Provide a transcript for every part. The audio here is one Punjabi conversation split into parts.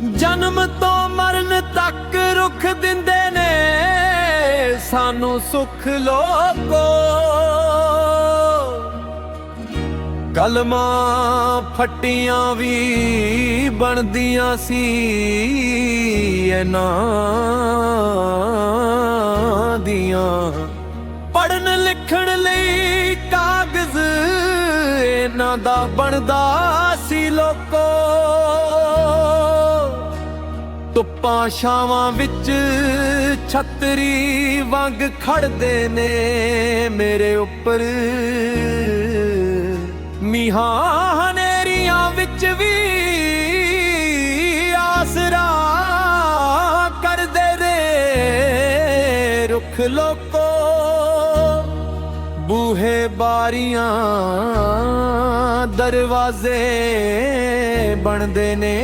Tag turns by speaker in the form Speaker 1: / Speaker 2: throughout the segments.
Speaker 1: ਜਨਮ ਤੋਂ ਮਰਨ ਤੱਕ ਰੁੱਖ ਦਿੰਦੇ ਨੇ, ਸਾਨੂੰ ਸੁਖ ਲੋਕੋ। ਕਲਮਾਂ ਫੱਟੀਆਂ ਵੀ ਬਣਦੀਆਂ ਸੀ ਇਹਨਾਂ ਦੀਆਂ। ਪੜਨ ਲਿਖਣ ਲਈ ਕਾਗਜ਼ ਇਹਨਾਂ ਦਾ ਬਣਦਾ ਸੀ ਲੋਕੋ। ਧੁੱਪਾਂ ਛਾਵਾਂ ਵਿੱਚ ਛਤਰੀ ਵਾਂਗ ਖੜਦੇ ਨੇ ਮੇਰੇ ਉੱਪਰ। ਮੀਹਾਂ ਹਨੇਰੀਆਂ ਵਿੱਚ ਵੀ ਆਸਰਾ ਕਰਦੇ ਨੇ ਰੁੱਖ ਲੋਕੋ। ਬੂਹੇ ਬਾਰੀਆਂ ਦਰਵਾਜ਼ੇ ਬਣਦੇ ਨੇ।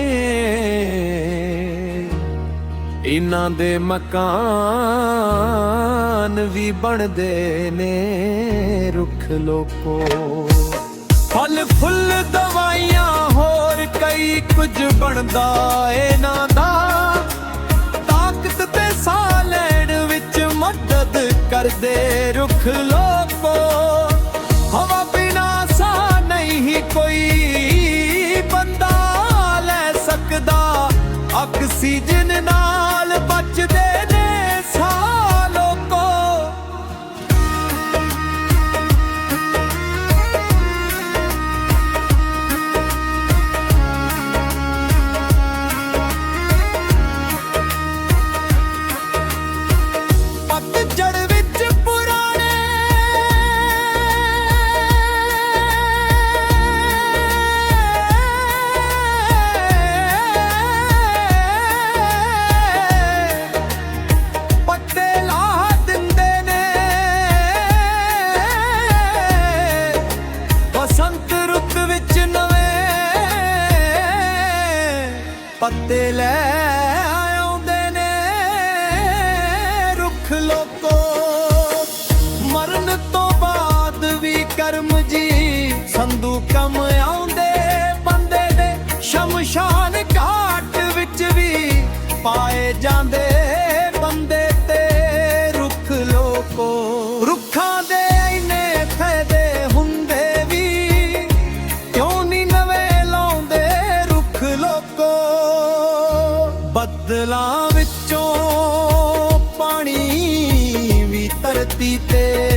Speaker 1: ਇਹਨਾਂ ਦੇ ਮਕਾਨ ਵੀ ਬਣਦੇ ਨੇ, ਰੁੱਖ ਲੋਕੋ। ਫਲ ਫੁੱਲ ਦਵਾਈਆਂ, ਹੋਰ ਕਈ ਕੁਝ ਬਣਦਾ ਇਹਨਾਂ ਦਾ। ਤਾਕਤ ਤੇ ਸਾਹ ਲੈਣ ਵਿੱਚ ਮਦਦ ਕਰਦੇ ਰੁੱਖ ਲੋਕੋ। ਹਵਾ ਬਿਨਾ ਸਾਹ ਨਹੀਂ ਕੋਈ ਬੰਦਾ ਲੈ ਸਕਦਾ। ਆਕਸੀਜਨ ਨਾ ਬਚਦੇ ਨੇ നെഞ്ചത്തിലേ পিতে